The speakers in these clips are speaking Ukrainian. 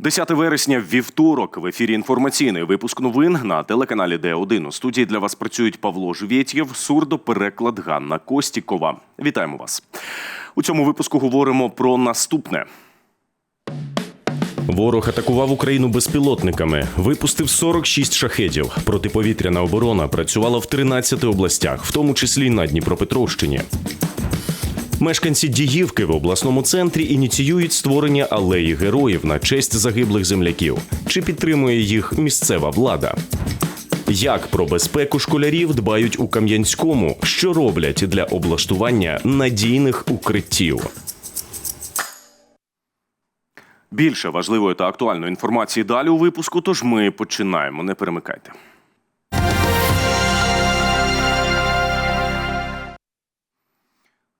10 вересня вівторок в ефірі інформаційний випуск новин на телеканалі Д1. У студії для вас працюють Павло Живєтєв, сурдопереклад Ганна Костікова. Вітаємо вас. У цьому випуску говоримо про наступне. Ворог атакував Україну безпілотниками, випустив 46 шахедів. Протиповітряна оборона працювала в 13 областях, в тому числі на Дніпропетровщині. Мешканці Діївки в обласному центрі ініціюють створення алеї героїв на честь загиблих земляків. Чи підтримує їх місцева влада? Як про безпеку школярів дбають у Кам'янському? Що роблять для облаштування надійних укриттів? Більше важливої та актуальної інформації далі у випуску. Тож ми починаємо. Не перемикайте.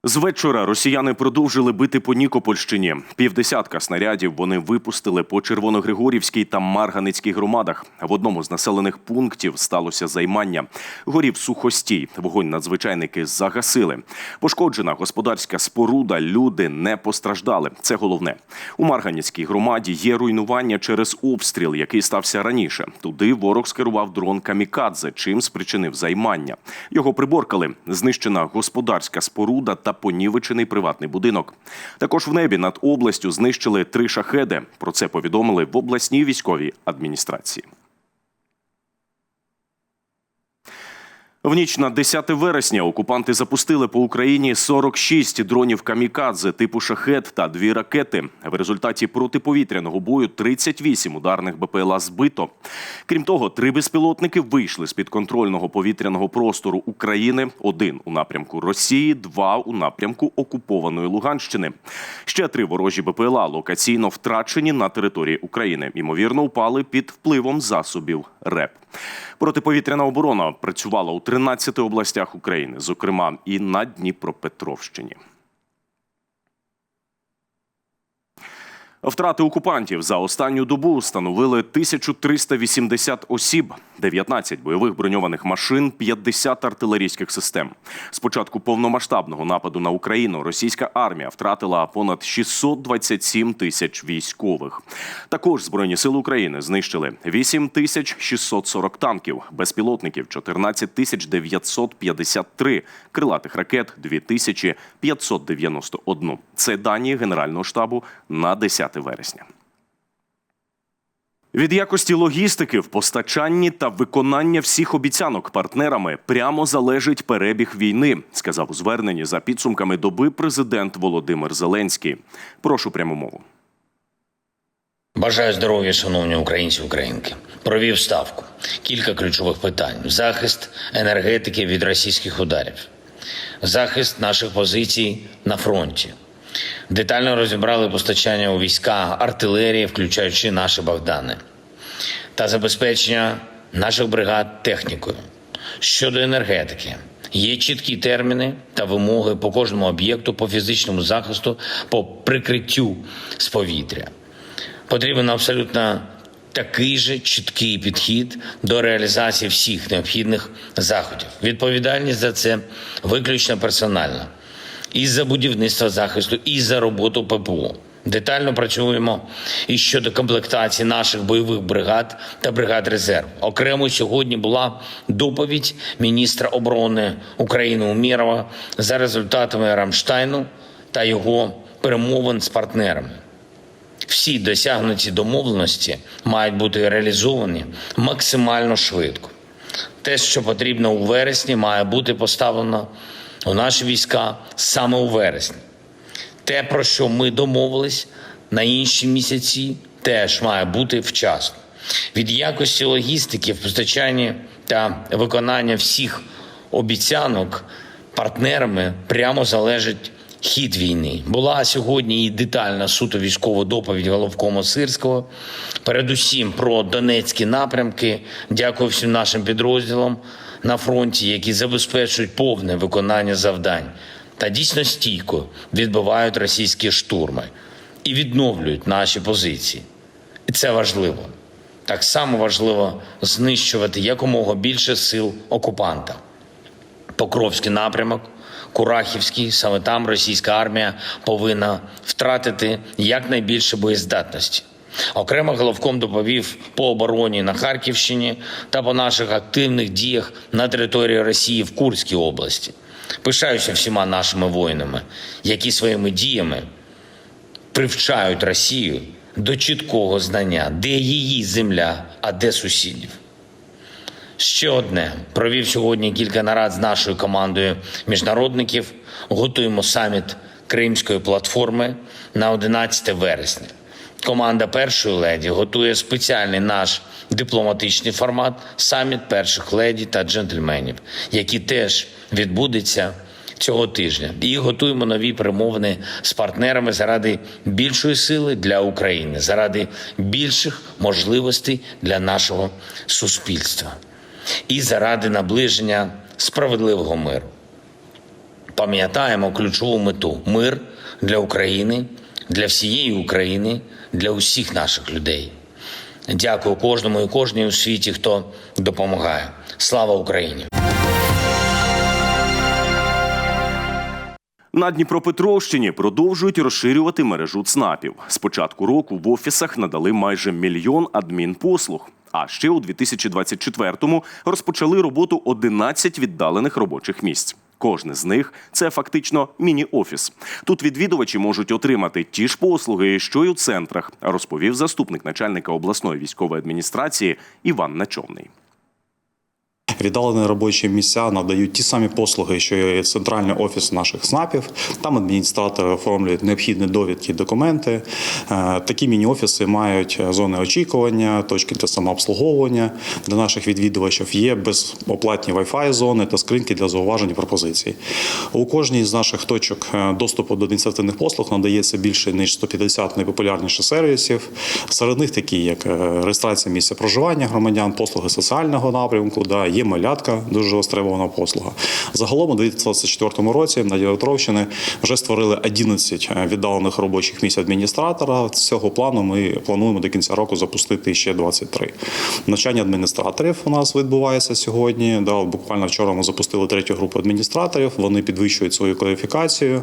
З вечора росіяни продовжили бити по Нікопольщині. Півдесятка снарядів вони випустили по Червоногригорівській та Марганицькій громадах. В одному з населених пунктів сталося займання. Горів сухостій. Вогонь надзвичайники загасили. Пошкоджена господарська споруда. Люди не постраждали. Це головне. У Марганицькій громаді є руйнування через обстріл, який стався раніше. Туди ворог скерував дрон Камікадзе, чим спричинив займання. Його приборкали. Знищена господарська споруда та понівечений приватний будинок. Також в небі над областю знищили три шахеди. Про це повідомили в обласній військовій адміністрації. В ніч на 10 вересня окупанти запустили по Україні 46 дронів камікадзе типу шахет та дві ракети. В результаті протиповітряного бою 38 ударних БПЛА збито. Крім того, три безпілотники вийшли з підконтрольного повітряного простору України: один у напрямку Росії, два у напрямку окупованої Луганщини. Ще три ворожі БПЛА локаційно втрачені на території України. Ймовірно, упали під впливом засобів РЕП. Протиповітряна оборона працювала у 13 областях України, зокрема і на Дніпропетровщині. Втрати окупантів за останню добу становили 1380 осіб, 19 бойових броньованих машин, 50 артилерійських систем. З початку повномасштабного нападу на Україну російська армія втратила понад 627 тисяч військових. Також збройні сили України знищили 8640 танків, безпілотників 14 тисяч 953, крилатих ракет 2591. Це дані Генерального штабу на 10 вересня. Від якості логістики в постачанні та виконання всіх обіцянок партнерами прямо залежить перебіг війни, сказав у зверненні за підсумками доби президент Володимир Зеленський. Прошу пряму мову. Бажаю здоров'я, шановні українці українки. Провів ставку. Кілька ключових питань: захист енергетики від російських ударів, захист наших позицій на фронті. Детально розібрали постачання у війська артилерії, включаючи наші Богдани, та забезпечення наших бригад технікою. Щодо енергетики, є чіткі терміни та вимоги по кожному об'єкту по фізичному захисту, по прикриттю з повітря. Потрібен абсолютно такий же чіткий підхід до реалізації всіх необхідних заходів. Відповідальність за це виключно персональна і за будівництво захисту, і за роботу ППО. Детально працюємо і щодо комплектації наших бойових бригад та бригад резерв. Окремо сьогодні була доповідь міністра оборони України Умірова за результатами Рамштайну та його перемовин з партнерами. Всі досягнуті домовленості мають бути реалізовані максимально швидко. Те, що потрібно у вересні, має бути поставлено у наші війська саме у вересні. Те, про що ми домовились на інші місяці, теж має бути вчасно. Від якості логістики в постачанні та виконання всіх обіцянок партнерами прямо залежить хід війни. Була сьогодні і детальна суто військова доповідь головкому Сирського. Передусім про Донецькі напрямки. Дякую всім нашим підрозділам на фронті, які забезпечують повне виконання завдань та дійсно стійко відбивають російські штурми і відновлюють наші позиції. І це важливо. Так само важливо знищувати якомога більше сил окупанта. Покровський напрямок, Курахівський, саме там російська армія повинна втратити якнайбільше боєздатності. Окремо головком доповів по обороні на Харківщині та по наших активних діях на території Росії в Курській області. Пишаюся всіма нашими воїнами, які своїми діями привчають Росію до чіткого знання, де її земля, а де сусідів. Ще одне провів сьогодні кілька нарад з нашою командою міжнародників. Готуємо саміт Кримської платформи на 11 вересня. Команда першої леді готує спеціальний наш дипломатичний формат саміт перших леді та джентльменів, який теж відбудеться цього тижня. І готуємо нові перемовини з партнерами заради більшої сили для України, заради більших можливостей для нашого суспільства і заради наближення справедливого миру. Пам'ятаємо ключову мету мир для України, для всієї України, для усіх наших людей. Дякую кожному і кожній у світі, хто допомагає. Слава Україні! На Дніпропетровщині продовжують розширювати мережу ЦНАПів. З початку року в офісах надали майже мільйон адмінпослуг. А ще у 2024-му розпочали роботу 11 віддалених робочих місць. Кожне з них це фактично міні-офіс. Тут відвідувачі можуть отримати ті ж послуги, що й у центрах, розповів заступник начальника обласної військової адміністрації Іван Начовний. Віддалені робочі місця надають ті самі послуги, що і центральний офіс наших СНАПів. Там адміністратори оформлюють необхідні довідки, і документи. Е, Такі міні-офіси мають зони очікування, точки для самообслуговування для наших відвідувачів. Є безоплатні Wi-Fi зони та скриньки для зауважень і пропозицій. У кожній з наших точок е, доступу до адміністративних послуг надається більше ніж 150 найпопулярніших сервісів. Серед них такі, як е, реєстрація місця проживання громадян, послуги соціального напрямку, да, є малятка, дуже востребована послуга. Загалом у 2024 році на Дніпропетровщині вже створили 11 віддалених робочих місць адміністратора. Цього плану ми плануємо до кінця року запустити ще 23. Навчання адміністраторів у нас відбувається сьогодні. Да, буквально вчора ми запустили третю групу адміністраторів. Вони підвищують свою кваліфікацію.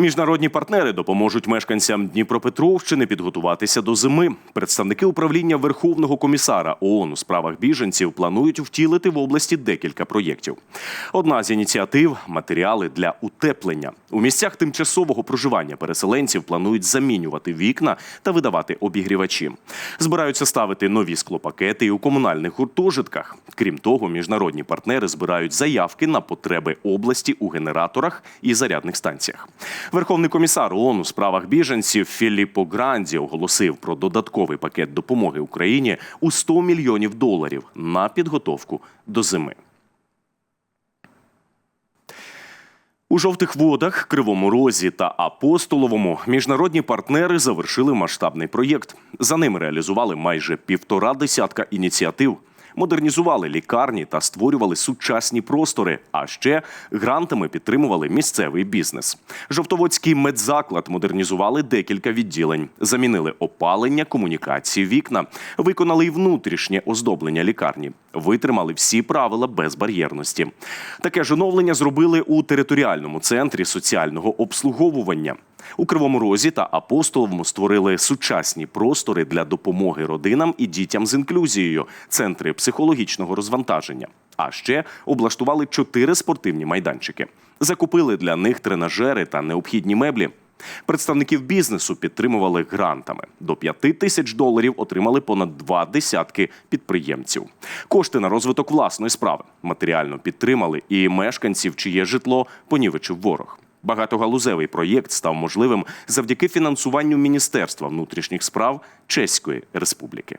Міжнародні партнери допоможуть мешканцям Дніпропетровщини підготуватися до зими. Представники управління Верховного комісара ООН у справах біженців планують втілити в області декілька проєктів. Одна з ініціатив матеріали для утеплення. У місцях тимчасового проживання переселенців планують замінювати вікна та видавати обігрівачі. Збираються ставити нові склопакети і у комунальних гуртожитках. Крім того, міжнародні партнери збирають заявки на потреби області у генераторах і зарядних станціях. Верховний комісар ООН у справах біженців Філіппо Гранді оголосив про додатковий пакет допомоги Україні у 100 мільйонів доларів на підготовку до зими. У жовтих водах, Кривому Розі та Апостоловому міжнародні партнери завершили масштабний проєкт. За ним реалізували майже півтора десятка ініціатив. Модернізували лікарні та створювали сучасні простори. А ще грантами підтримували місцевий бізнес. Жовтоводський медзаклад модернізували декілька відділень, замінили опалення, комунікації, вікна, виконали й внутрішнє оздоблення лікарні, витримали всі правила безбар'єрності. Таке ж оновлення зробили у територіальному центрі соціального обслуговування. У Кривому Розі та Апостоловому створили сучасні простори для допомоги родинам і дітям з інклюзією, центри психологічного розвантаження. А ще облаштували чотири спортивні майданчики. Закупили для них тренажери та необхідні меблі. Представників бізнесу підтримували грантами. До п'яти тисяч доларів отримали понад два десятки підприємців. Кошти на розвиток власної справи матеріально підтримали і мешканців, чиє житло понівечив ворог. Багатогалузевий проєкт став можливим завдяки фінансуванню Міністерства внутрішніх справ Чеської Республіки.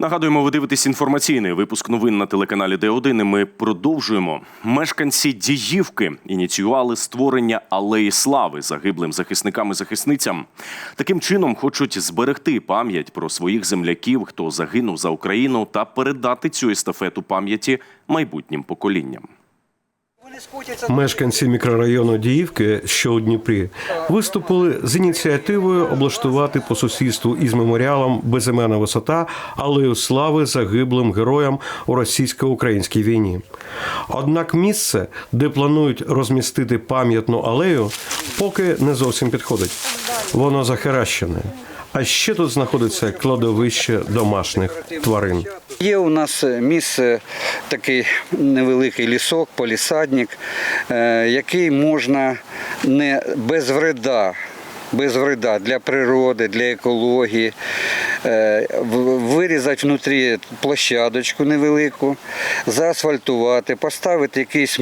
Нагадуємо, ви дивитесь інформаційний випуск новин на телеканалі Д1. і Ми продовжуємо. Мешканці Діївки ініціювали створення алеї слави загиблим захисникам і захисницям. Таким чином хочуть зберегти пам'ять про своїх земляків, хто загинув за Україну, та передати цю естафету пам'яті майбутнім поколінням. Мешканці мікрорайону Діївки, що у Дніпрі, виступили з ініціативою облаштувати по сусідству із меморіалом Безіменна висота алею слави загиблим героям у російсько-українській війні. Однак місце, де планують розмістити пам'ятну алею, поки не зовсім підходить. Воно захаращене. А ще тут знаходиться кладовище домашніх тварин. Є у нас місце, такий невеликий лісок, полісадник, е, який можна не без вреда. Без вреда для природи, для екології, е, вирізати внутрі площадочку невелику, заасфальтувати, поставити якийсь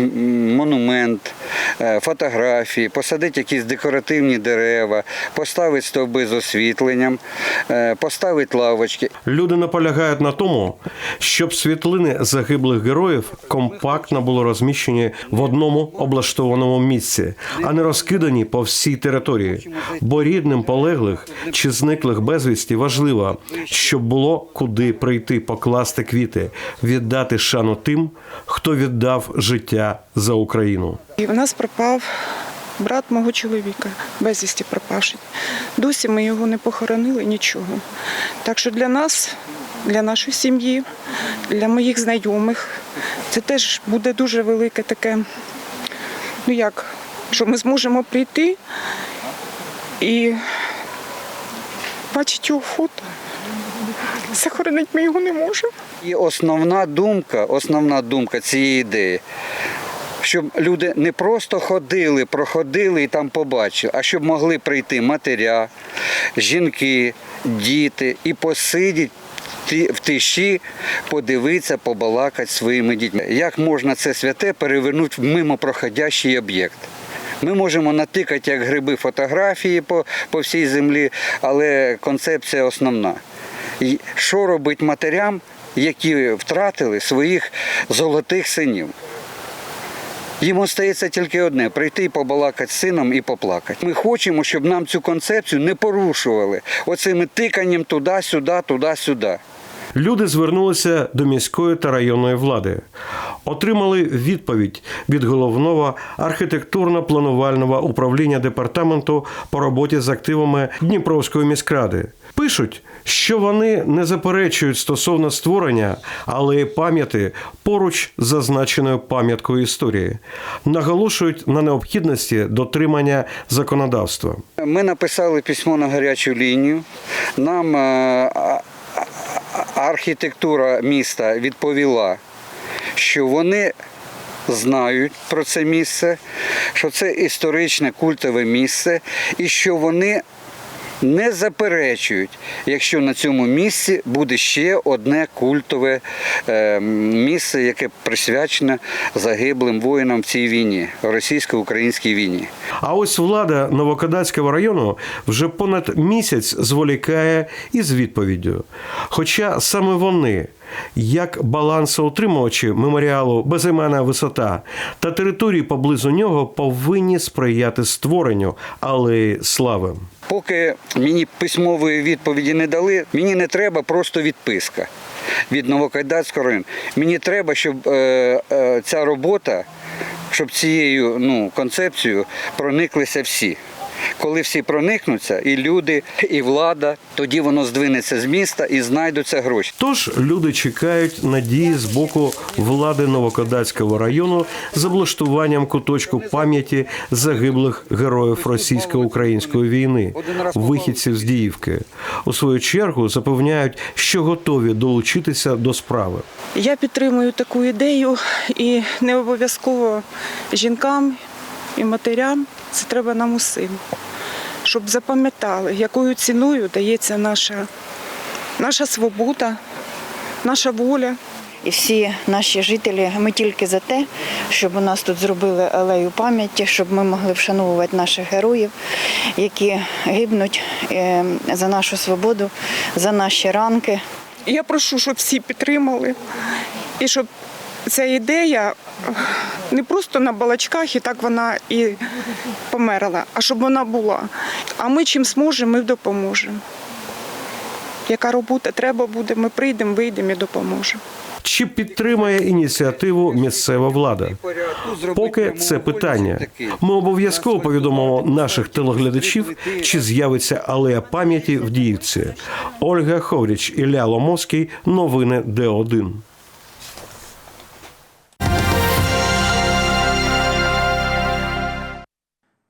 монумент, е, фотографії, посадити якісь декоративні дерева, поставити стовби з освітленням, е, поставити лавочки. Люди наполягають на тому, щоб світлини загиблих героїв компактно були розміщені в одному облаштованому місці, а не розкидані по всій території. Бо рідним полеглих чи зниклих безвісті важливо, щоб було куди прийти, покласти квіти, віддати шану тим, хто віддав життя за Україну. І в нас пропав брат мого чоловіка, безвісті пропавший. Досі ми його не похоронили нічого. Так що для нас, для нашої сім'ї, для моїх знайомих, це теж буде дуже велике таке, ну як, що ми зможемо прийти і бачити його фото. Захоронити ми його не можемо. І основна думка, основна думка цієї ідеї, щоб люди не просто ходили, проходили і там побачили, а щоб могли прийти матеря, жінки, діти і посидіти в тиші, подивитися, побалакати своїми дітьми. Як можна це святе перевернути в мимо проходящий об'єкт? Ми можемо натикати як гриби фотографії по, по всій землі, але концепція основна. Що робить матерям, які втратили своїх золотих синів? Їм остається тільки одне прийти і побалакати з сином і поплакати. Ми хочемо, щоб нам цю концепцію не порушували оцими тиканням туди-сюди, туди-сюди. Люди звернулися до міської та районної влади, отримали відповідь від головного архітектурно-планувального управління департаменту по роботі з активами Дніпровської міськради. Пишуть, що вони не заперечують стосовно створення алеї пам'яті поруч з зазначеною пам'яткою історії, наголошують на необхідності дотримання законодавства. Ми написали письмо на гарячу лінію. Нам е, архітектура міста відповіла, що вони знають про це місце, що це історичне культове місце, і що вони не заперечують, якщо на цьому місці буде ще одне культове е, місце, яке присвячене загиблим воїнам в цій війні, російсько-українській війні. А ось влада Новокодацького району вже понад місяць зволікає із відповіддю. Хоча саме вони, як балансоутримувачі меморіалу Безіменна висота та території поблизу нього, повинні сприяти створенню алеї слави. Поки мені письмової відповіді не дали, мені не треба просто відписка від Новокайдатського району. Мені треба, щоб е, е, ця робота, щоб цією ну, концепцією прониклися всі. Коли всі проникнуться, і люди, і влада, тоді воно здвинеться з міста і знайдуться гроші. Тож люди чекають надії з боку влади Новокодацького району з облаштуванням куточку пам'яті загиблих героїв російсько-української війни, вихідців з Діївки. У свою чергу запевняють, що готові долучитися до справи. Я підтримую таку ідею і не обов'язково жінкам і матерям це треба нам усім, щоб запам'ятали, якою ціною дається наша, наша свобода, наша воля. І всі наші жителі, ми тільки за те, щоб у нас тут зробили алею пам'яті, щоб ми могли вшановувати наших героїв, які гибнуть е, за нашу свободу, за наші ранки. Я прошу, щоб всі підтримали, і щоб ця ідея не просто на балачках, і так вона і померла, а щоб вона була. А ми чим зможемо, ми допоможемо. Яка робота треба буде, ми прийдемо, вийдемо і допоможемо. Чи підтримає ініціативу місцева влада? Поки це питання. Ми обов'язково повідомимо наших телеглядачів, чи з'явиться алея пам'яті в Діївці. Ольга Ховріч, Ілля Ломовський. Новини Д1.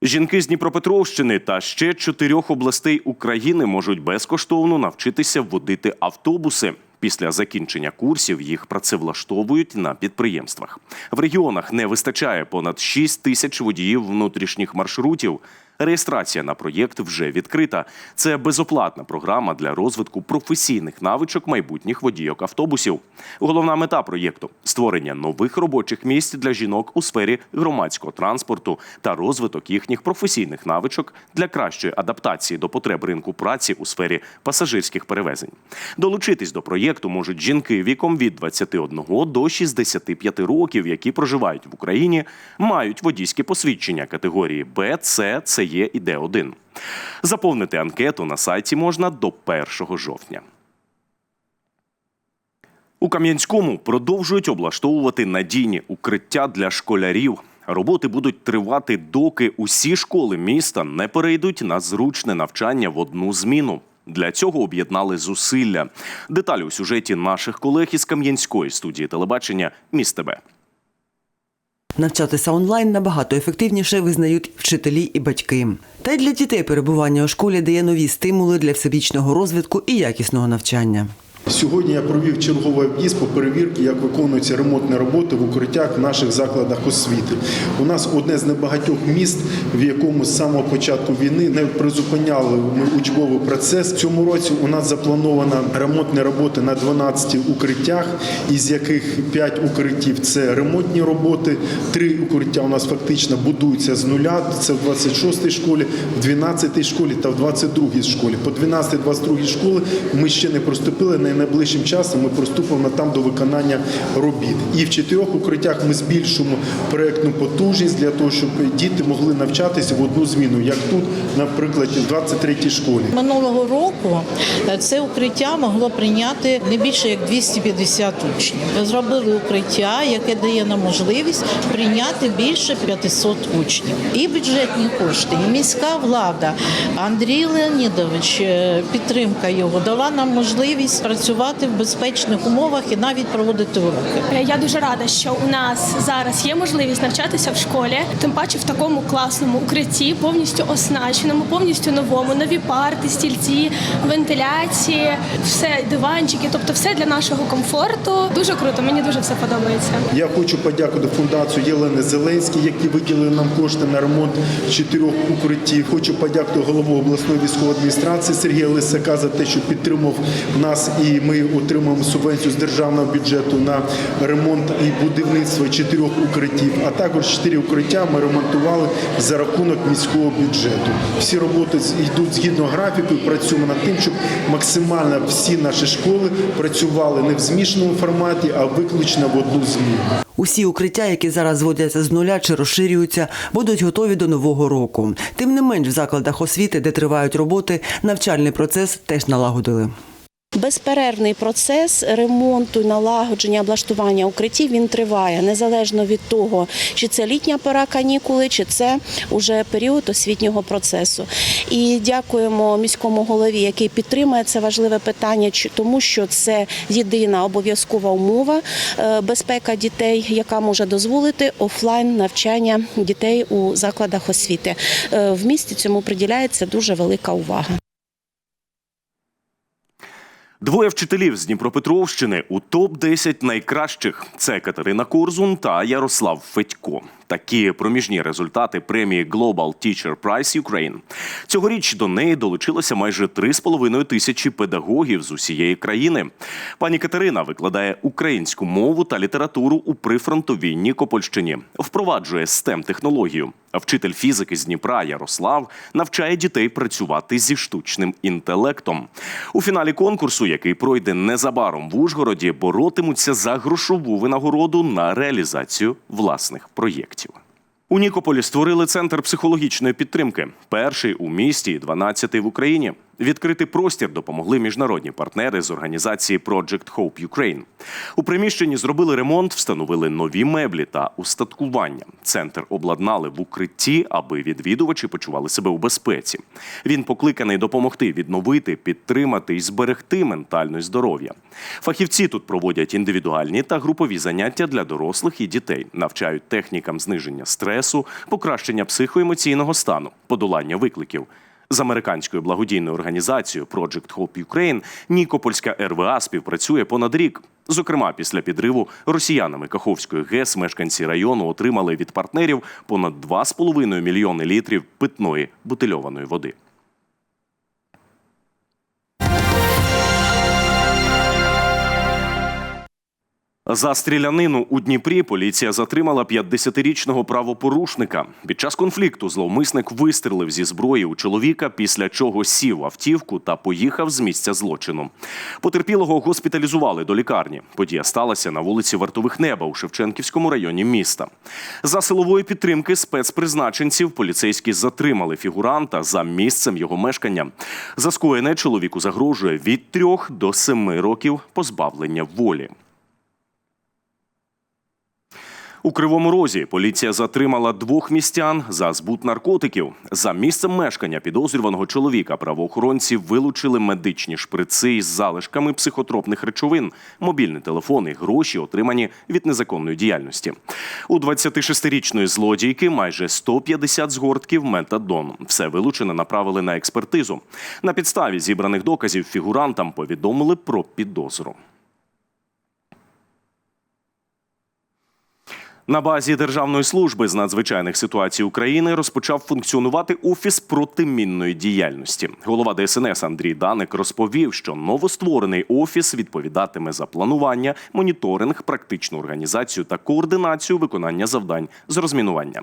Жінки з Дніпропетровщини та ще чотирьох областей України можуть безкоштовно навчитися водити автобуси. Після закінчення курсів їх працевлаштовують на підприємствах. В регіонах не вистачає понад 6 тисяч водіїв внутрішніх маршрутів. Реєстрація на проєкт вже відкрита. Це безоплатна програма для розвитку професійних навичок майбутніх водійок автобусів. Головна мета проєкту створення нових робочих місць для жінок у сфері громадського транспорту та розвиток їхніх професійних навичок для кращої адаптації до потреб ринку праці у сфері пасажирських перевезень. Долучитись до проєкту можуть жінки віком від 21 до 65 років, які проживають в Україні, мають водійське посвідчення категорії Б, С, ЦЕ і Д1. Заповнити анкету на сайті можна до 1 жовтня. У Кам'янському продовжують облаштовувати надійні укриття для школярів. Роботи будуть тривати, доки усі школи міста не перейдуть на зручне навчання в одну зміну. Для цього об'єднали зусилля. Деталі у сюжеті наших колег із Кам'янської студії телебачення «Міст ТБ». Навчатися онлайн набагато ефективніше визнають вчителі і батьки. Та й для дітей перебування у школі дає нові стимули для всебічного розвитку і якісного навчання. Сьогодні я провів черговий об'їзд по перевірці, як виконуються ремонтні роботи в укриттях в наших закладах освіти. У нас одне з небагатьох міст, в якому з самого початку війни не призупиняли ми учбовий процес. Цьому році у нас заплановано ремонтні роботи на 12 укриттях, із яких 5 укриттів це ремонтні роботи, 3 укриття у нас фактично будуються з нуля. Це в 26-й школі, в 12-й школі та в 22-й школі. По 12-22 школи ми ще не приступили. На найближчим часом ми приступимо там до виконання робіт. І в чотирьох укриттях ми збільшимо проєктну потужність для того, щоб діти могли навчатися в одну зміну, як тут, наприклад, в 23-й школі. Минулого року е, це укриття могло прийняти не більше як 250 учнів. Ми зробили укриття, яке дає нам можливість прийняти більше 500 учнів. І бюджетні кошти, і міська влада. Андрій Леонідович, е, підтримка його дала нам можливість працювати в безпечних умовах і навіть проводити уроки. Я дуже рада, що у нас зараз є можливість навчатися в школі, тим паче в такому класному укритті, повністю оснащеному, повністю новому, нові парти, стільці, вентиляції, все диванчики, тобто все для нашого комфорту. Дуже круто, мені дуже все подобається. Я хочу подякувати фундацію Єлени Зеленській, які виділили нам кошти на ремонт чотирьох укриттів. Хочу подякувати голову обласної військової адміністрації Сергія Лисака за те, що підтримав нас, і ми отримуємо субвенцію з державного бюджету на ремонт і будівництво чотирьох укриттів. А також чотири укриття ми ремонтували за рахунок міського бюджету. Всі роботи йдуть згідно графіку. і Працюємо над тим, щоб максимально всі наші школи працювали не в змішаному форматі, а виключно в одну зміну. Усі укриття, які зараз зводяться з нуля чи розширюються, будуть готові до нового року. Тим не менш, в закладах освіти, де тривають роботи, навчальний процес теж налагодили. Безперервний процес ремонту, налагодження, облаштування укриттів він триває незалежно від того, чи це літня пора канікули, чи це уже період освітнього процесу. І дякуємо міському голові, який підтримує це важливе питання, тому що це єдина обов'язкова умова е, безпека дітей, яка може дозволити офлайн навчання дітей у закладах освіти. Е, В місті цьому приділяється дуже велика увага. Двоє вчителів з Дніпропетровщини у топ-10 найкращих. Це Катерина Корзун та Ярослав Федько. Такі проміжні результати премії Global Teacher Prize Ukraine. Цьогоріч до неї долучилося майже 3,5 тисячі педагогів з усієї країни. Пані Катерина викладає українську мову та літературу у прифронтовій Нікопольщині, впроваджує stem технологію. Вчитель фізики з Дніпра Ярослав навчає дітей працювати зі штучним інтелектом. У фіналі конкурсу, який пройде незабаром в Ужгороді, боротимуться за грошову винагороду на реалізацію власних проєктів. У Нікополі створили центр психологічної підтримки. Перший у місті, і 12-й в Україні. Відкрити простір допомогли міжнародні партнери з організації Project Hope Ukraine. У приміщенні зробили ремонт, встановили нові меблі та устаткування. Центр обладнали в укритті, аби відвідувачі почували себе у безпеці. Він покликаний допомогти відновити, підтримати і зберегти ментальне здоров'я. Фахівці тут проводять індивідуальні та групові заняття для дорослих і дітей, навчають технікам зниження стресу, покращення психоемоційного стану, подолання викликів. З американською благодійною організацією Project Hope Ukraine Нікопольська РВА співпрацює понад рік. Зокрема, після підриву росіянами Каховської ГЕС мешканці району отримали від партнерів понад 2,5 мільйони літрів питної бутильованої води. За стрілянину у Дніпрі поліція затримала 50-річного правопорушника. Під час конфлікту зловмисник вистрелив зі зброї у чоловіка, після чого сів автівку та поїхав з місця злочину. Потерпілого госпіталізували до лікарні. Подія сталася на вулиці Вартових Неба у Шевченківському районі міста. За силової підтримки спецпризначенців поліцейські затримали фігуранта за місцем його мешкання. За скоєне чоловіку загрожує від трьох до семи років позбавлення волі. У Кривому Розі поліція затримала двох містян за збут наркотиків. За місцем мешкання підозрюваного чоловіка правоохоронці вилучили медичні шприци із залишками психотропних речовин, мобільні телефони, гроші, отримані від незаконної діяльності. У 26-річної злодійки майже 150 згортків метадону. Все вилучене направили на експертизу. На підставі зібраних доказів фігурантам повідомили про підозру. На базі Державної служби з надзвичайних ситуацій України розпочав функціонувати офіс протимінної діяльності. Голова ДСНС Андрій Даник розповів, що новостворений офіс відповідатиме за планування, моніторинг, практичну організацію та координацію виконання завдань з розмінування.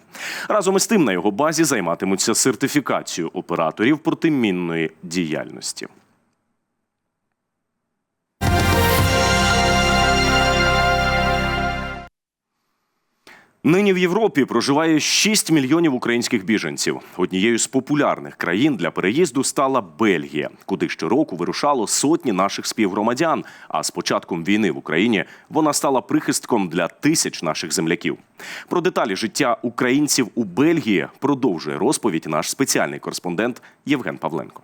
Разом із тим на його базі займатимуться сертифікацією операторів протимінної діяльності. Нині в Європі проживає 6 мільйонів українських біженців. Однією з популярних країн для переїзду стала Бельгія, куди щороку вирушало сотні наших співгромадян. А з початком війни в Україні вона стала прихистком для тисяч наших земляків. Про деталі життя українців у Бельгії продовжує розповідь наш спеціальний кореспондент Євген Павленко.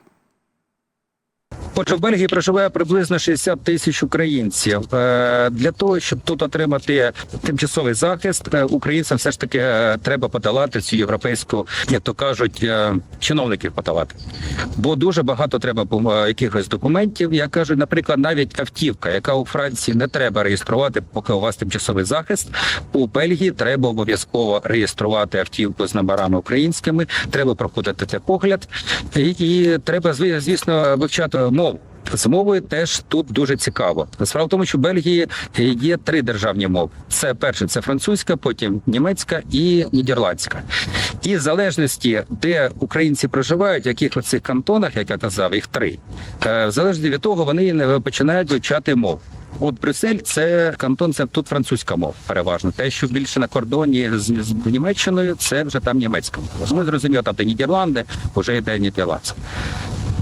Отже, в Бельгії проживає приблизно 60 тисяч українців. Е, Для того, щоб тут отримати тимчасовий захист, е, українцям все ж таки е, треба подолати цю європейську, як то кажуть, чиновників подолати. Бо дуже багато треба якихось документів. Я кажу, наприклад, навіть автівка, яка у Франції не треба реєструвати, поки у вас тимчасовий захист. У Бельгії треба обов'язково реєструвати автівку з номерами українськими. Треба проходити це погляд, і, і треба зв- звісно вивчати мову. З мовою теж тут дуже цікаво. Справа в тому, що в Бельгії є три державні мови: це перше, це французька, потім німецька і нідерландська. І в залежності, де українці проживають, в яких оцих кантонах, як я казав, їх три, е, в залежності від того, вони не починають вивчати мову. От Брюссель це кантон, це тут французька мова, переважно. Те, що більше на кордоні з, з Німеччиною, це вже там німецька мова. Ми зрозуміло, там де Нідерланди, вже йде нідерландська.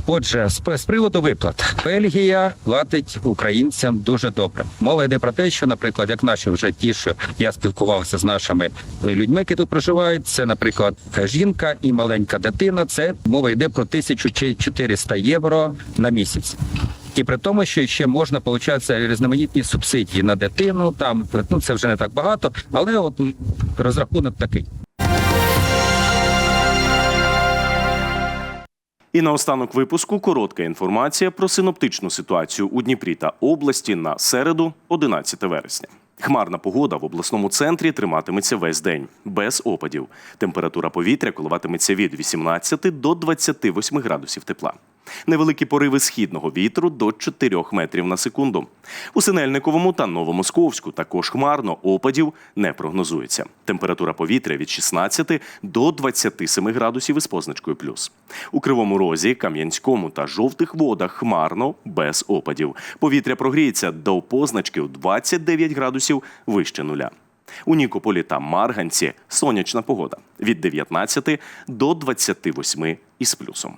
Отже, з, приводу виплат, Бельгія платить українцям дуже добре. Мова йде про те, що, наприклад, як наші вже ті, що я спілкувався з нашими людьми, які тут проживають, це, наприклад, жінка і маленька дитина. Це мова йде про 1400 євро на місяць. І при тому, що ще можна получати різноманітні субсидії на дитину. Там ну це вже не так багато, але от розрахунок такий. І наостанок випуску коротка інформація про синоптичну ситуацію у Дніпрі та області на середу, 11 вересня. Хмарна погода в обласному центрі триматиметься весь день без опадів. Температура повітря коливатиметься від 18 до 28 градусів тепла. Невеликі пориви східного вітру до 4 метрів на секунду. У Синельниковому та Новомосковську також хмарно опадів не прогнозується. Температура повітря від 16 до 27 градусів із позначкою плюс. У Кривому Розі, Кам'янському та жовтих водах хмарно без опадів. Повітря прогріється до позначки у 29 градусів вище нуля. У Нікополі та Марганці сонячна погода від 19 до 28 із плюсом.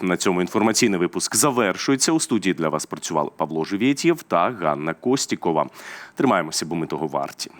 На цьому інформаційний випуск завершується. У студії для вас працювали Павло Живєтєв та Ганна Костікова. Тримаємося, бо ми того варті.